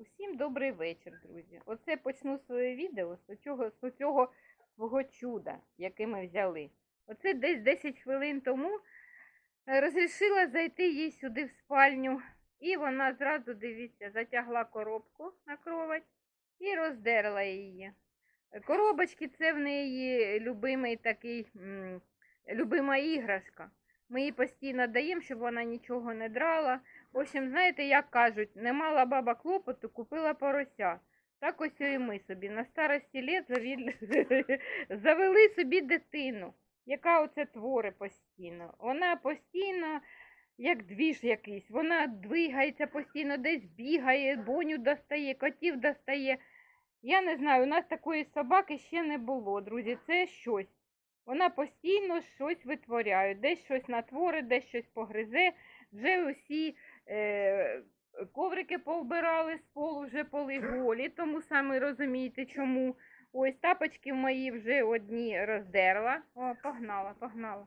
Усім добрий вечір, друзі. Оце почну своє відео з цього, з цього свого чуда, яке ми взяли. Оце десь 10 хвилин тому е, розрішила зайти їй сюди в спальню. І вона зразу, дивіться, затягла коробку на кровать і роздерла її. Коробочки це в неї любимий такий, любима іграшка. Ми їй постійно даємо, щоб вона нічого не драла. В общем, знаєте, як кажуть, не мала баба клопоту, купила порося. Так ось і ми собі на старості літ завели собі дитину, яка оце твори постійно. Вона постійно, як двіж якийсь, вона двигається постійно, десь бігає, боню достає, котів достає. Я не знаю, у нас такої собаки ще не було, друзі. Це щось. Вона постійно щось витворяє, десь щось натворить, десь щось погризе. Вже усі коврики повбирали з полу, вже поли голі, тому саме розумієте, чому. Ось тапочки мої вже одні роздерла. О, погнала, погнала.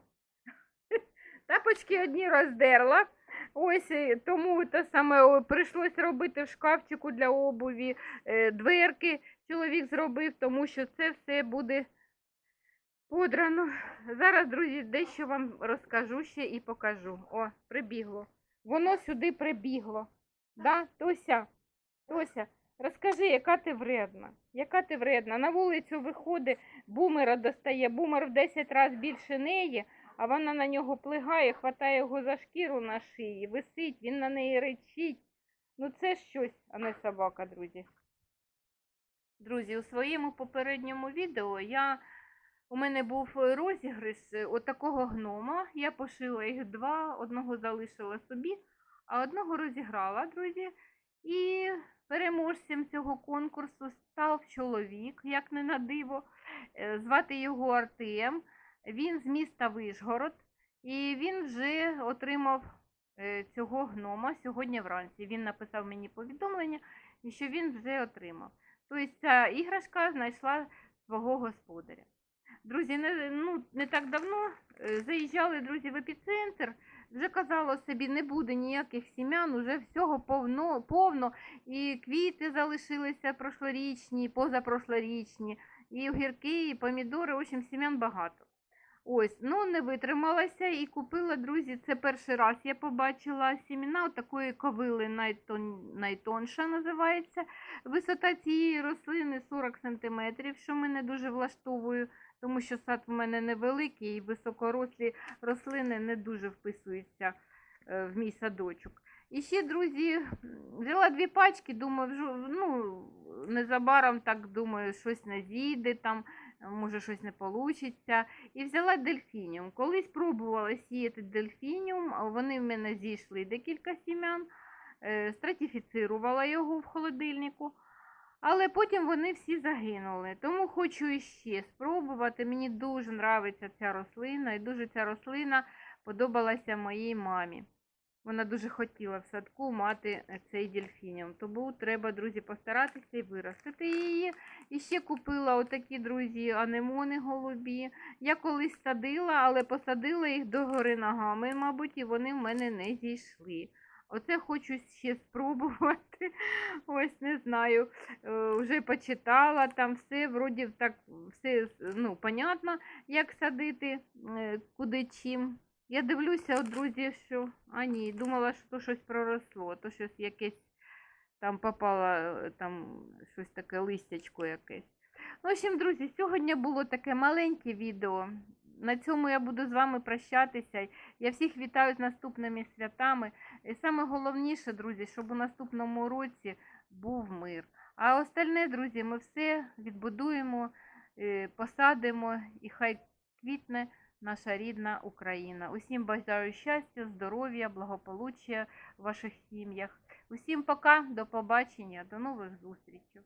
Тапочки одні роздерла. Ось е, тому те саме прийшлось робити в шкафчику для обуві е, дверки. Чоловік зробив, тому що це все буде подрано. Зараз, друзі, дещо вам розкажу ще і покажу. О, прибігло. Воно сюди прибігло. Да? Тося, Тося, розкажи, яка ти вредна. Яка ти вредна? На вулицю виходить, бумера достає, бумер в 10 разів більше неї, а вона на нього плигає, хватає його за шкіру на шиї, висить, він на неї речить. Ну це щось, а не собака, друзі. Друзі, у своєму попередньому відео я у мене був розіграш е, отакого гнома. Я пошила їх два, одного залишила собі, а одного розіграла, друзі. І переможцем цього конкурсу став чоловік, як не на диво. Е, Звати його Артем. Він з міста Вишгород. І він вже отримав е, цього гнома сьогодні вранці. Він написав мені повідомлення, що він вже отримав. Тобто ця іграшка знайшла свого господаря. Друзі, не, ну, не так давно е, заїжджали друзі в епіцентр. Вже казало собі, не буде ніяких сім'ян, уже всього повно, повно. І квіти залишилися прошлорічні, позапрошлорічні, і огірки, і помідори, в общем, сім'ян багато. Ось, ну не витрималася і купила, друзі, це перший раз я побачила сіміна такої ковили найтон, найтонша називається. Висота цієї рослини 40 см, що мене дуже влаштовує, тому що сад в мене невеликий і високорослі рослини не дуже вписуються е, в мій садочок. І ще, друзі, взяла дві пачки, думаю, ну, незабаром так думаю, щось не зійде там, може щось не вийде. І взяла дельфініум. Колись пробувала сіяти дельфініум, вони в мене зійшли декілька сім'ян, е, стратифіцирувала його в холодильнику. Але потім вони всі загинули. Тому хочу іще спробувати. Мені дуже подобається ця рослина, і дуже ця рослина подобалася моїй мамі. Вона дуже хотіла в садку мати е, цей дельфініум. Тому треба, друзі, постаратися і виростити її. І ще купила отакі, друзі, анемони голубі. Я колись садила, але посадила їх догори ногами, мабуть, і вони в мене не зійшли. Оце хочу ще спробувати. Ось не знаю. Е, Вже почитала там все, вроді так, все ну, понятно, як садити, е, куди чим. Я дивлюся, от, друзі, що. А ні, думала, що то щось проросло, то щось якесь там попало, е, там щось таке листячко якесь. Ну, в общем, друзі, сьогодні було таке маленьке відео. На цьому я буду з вами прощатися. Я всіх вітаю з наступними святами. І саме головніше, друзі, щоб у наступному році був мир. А остальне, друзі, ми все відбудуємо, е, посадимо і хай квітне наша рідна Україна. Усім бажаю щастя, здоров'я, благополуччя в ваших сім'ях. Усім пока, до побачення, до нових зустрічей.